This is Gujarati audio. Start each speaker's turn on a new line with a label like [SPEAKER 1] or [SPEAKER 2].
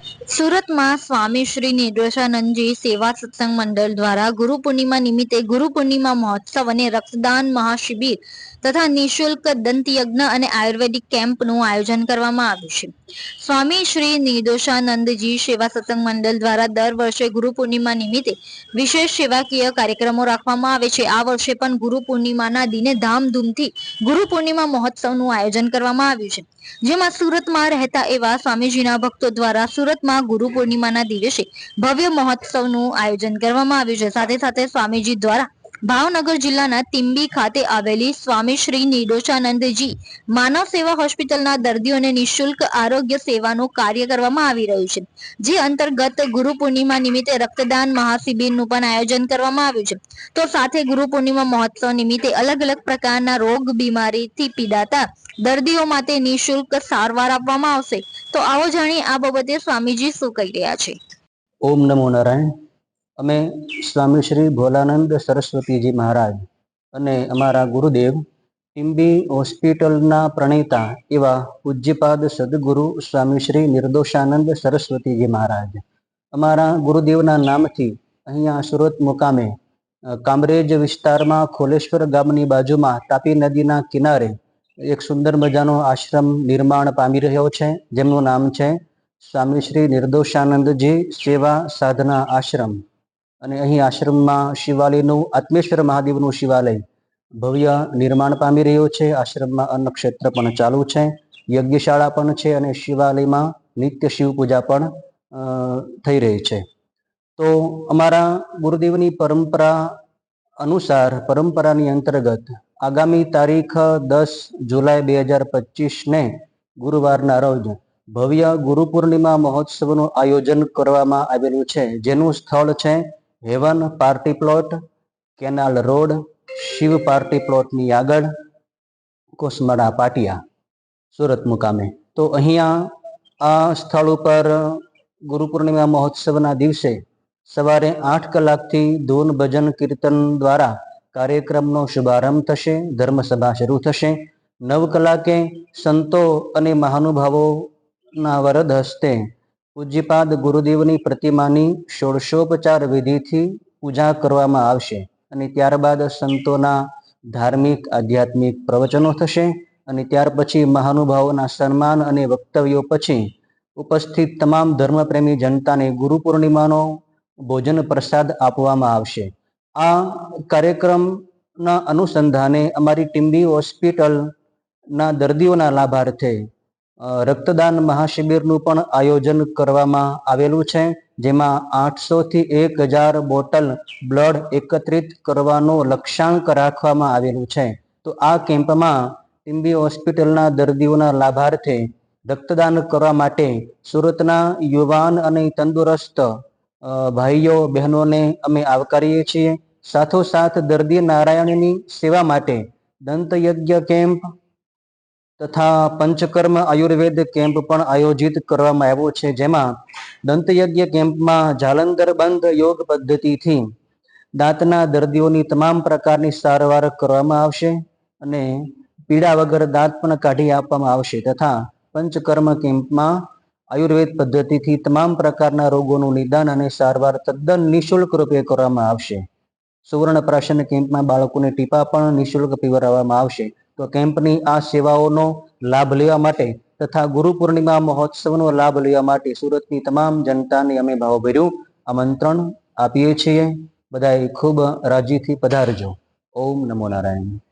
[SPEAKER 1] સુરતમાં સ્વામી શ્રી નિર્દોષાનંદજી સેવા સત્સંગ મંડળ દ્વારા ગુરુ પૂર્ણિમા નિમિત્તે ગુરુ પૂર્ણિમા મહોત્સવ અને રક્તદાન મહાશિબિર તથા નિઃશુલ્ક દંતયજ્ઞ અને આયુર્વેદિક કેમ્પનું આયોજન કરવામાં આવ્યું છે. સ્વામી શ્રી નિર્દોષાનંદજી સેવા સત્સંગ મંડળ દ્વારા દર વર્ષે ગુરુ પૂર્ણિમા નિમિત્તે વિશેષ સેવાકીય કાર્યક્રમો રાખવામાં આવે છે. આ વર્ષે પણ ગુરુ પૂર્ણિમાના દિને ધામધૂમથી ગુરુ પૂર્ણિમા મહોત્સવનું આયોજન કરવામાં આવ્યું છે. જેમાં સુરતમાં રહેતા એવા સ્વામીજીના ભક્તો દ્વારા સુરતમાં ગુરુ પૂર્ણિમાના દિવસે ભવ્ય મહોત્સવનું આયોજન કરવામાં આવ્યું છે. સાથે સાથે સ્વામીજી દ્વારા ભાવનગર જિલ્લાના તિંબી ખાતે આવેલી સ્વામી શ્રી નિર્દોષાનંદજી માનવ સેવા હોસ્પિટલના દર્દીઓને નિઃશુલ્ક આરોગ્ય સેવાનું કાર્ય કરવામાં આવી રહ્યું છે, જે અંતર્ગત ગુરુ પૂર્ણિમા નિમિત્તે રક્તદાન મહાશિબિરનું પણ આયોજન કરવામાં આવ્યું છે. તો સાથે ગુરુ પૂર્ણિમા મહોત્સવ નિમિત્તે અલગ અલગ પ્રકારના રોગ, બીમારીથી પીડાતા દર્દીઓ માટે નિઃશુલ્ક સારવાર આપવામાં આવશે. તો આવો જાણીએ આ બાબતે સ્વામીજી શું કહી રહ્યા છે?
[SPEAKER 2] ઓમ નમો નારાયણ. અમે સ્વામી શ્રી ભોલાનંદ સરસ્વતીજી મહારાજ અને અમારા ગુરુદેવ ટીમ્બી હોસ્પિટલના પ્રણેતા એવા પૂજ્યપાદ સદગુરુ સ્વામી શ્રી નિર્દોષાનંદ સરસ્વતીજી મહારાજ. અમારા ગુરુદેવના નામથી અહીંયા સુરત મુકામે કામરેજ વિસ્તારમાં ખોલેશ્વર ગામની બાજુમાં તાપી નદીના કિનારે એક સુંદર મજાનો આશ્રમ નિર્માણ પામી રહ્યો છે, જેમનું નામ છે સ્વામી શ્રી નિર્દોષાનંદજી સેવા સાધના આશ્રમ. અને અહીં આશ્રમમાં શિવાલયનું, આત્મેશ્વર મહાદેવનું શિવાલય ભવ્ય નિર્માણ પામી રહ્યું છે. આશ્રમમાં અન્નક્ષેત્ર પણ ચાલુ છે. યજ્ઞશાળા પણ છે અને શિવાલયમાં નિત્ય શિવ પૂજા પણ થઈ રહી છે. તો અમારા ગુરુદેવની પરંપરા અનુસાર, પરંપરાની અંતર્ગત આગામી તારીખ દસ જુલાઈ બે હજાર પચીસને ગુરુવારના રોજ ભવ્ય ગુરુ પૂર્ણિમા મહોત્સવનું આયોજન કરવામાં આવેલું છે. જેનું સ્થળ છે Haven party plot, canal road, Shiv party પ્લોટની આગળ, કોસમડા પાટિયા, સુરત મુકામે. તો અહીંયા આ સ્થળ ઉપર ગુરુ પૂર્ણિમા મહોત્સવના દિવસે સવારે આઠ કલાકથી ધૂન ભજન કીર્તન દ્વારા કાર્યક્રમનો શુભારંભ થશે, ધર્મસભા શરૂ થશે. નવ કલાકે સંતો અને મહાનુભાવોના વરદ હસ્તે પૂજ્યપાદ ગુરુદેવની પ્રતિમાની ષોડશોપચાર વિધિથી પૂજા કરવામાં આવશે અને ત્યારબાદ સંતોના ધાર્મિક, આધ્યાત્મિક પ્રવચનો થશે અને ત્યાર પછી મહાનુભાવોના સન્માન અને વક્તવ્યો પછી ઉપસ્થિત તમામ ધર્મપ્રેમી જનતાને ગુરુ પૂર્ણિમાનો ભોજન પ્રસાદ આપવામાં આવશે. આ કાર્યક્રમના અનુસંધાને અમારી ટીમ્બી હોસ્પિટલના દર્દીઓના લાભાર્થે રક્તદાન મહાશિબિરનું પણ આયોજન કરવામાં આવેલું છે, જેમાં આઠસો થી એક હજાર બોટલ બ્લડ એકત્રિત કરવાનો લક્ષ્યાંક રાખવામાં આવેલું છે. તો આ કેમ્પમાં ટીમ્બી હોસ્પિટલના દર્દીઓના લાભાર્થે રક્તદાન કરવા માટે સુરતના યુવાન અને તંદુરસ્ત ભાઈઓ, બહેનોને અમે આવકારીએ છીએ. સાથોસાથ દર્દી નારાયણની સેવા માટે દંતયજ્ઞ કેમ્પ તથા પંચકર્મ આયુર્વેદ કેમ્પ પણ આયોજિત કરવામાં આવ્યો છે. જેમાં દંતયજ્ઞ કેમ્પમાં જાલંધર બંધ યોગ પદ્ધતિથી દાંતના દર્દીઓની તમામ પ્રકારની સારવાર કરવામાં આવશે અને પીડા વગર દાંત પણ કાઢી આપવામાં આવશે તથા પંચકર્મ કેમ્પમાં આયુર્વેદ પદ્ધતિથી તમામ પ્રકારના રોગોનું નિદાન અને સારવાર તદ્દન નિઃશુલ્ક રૂપે કરવામાં આવશે. સુવર્ણ પ્રાશન કેમ્પમાં બાળકોને ટીપા પણ નિઃશુલ્ક પીવડાવવામાં આવશે. તો કેમ્પની આ સેવાઓનો લાભ લેવા માટે તથા ગુરુ પૂર્ણિમા મહોત્સવનો લાભ લેવા માટે સુરતની તમામ જનતાને અમે ભાવભર્યું આમંત્રણ આપીએ છીએ. બધાએ ખૂબ રાજીથી પધારજો. ઓમ નમો નારાયણ.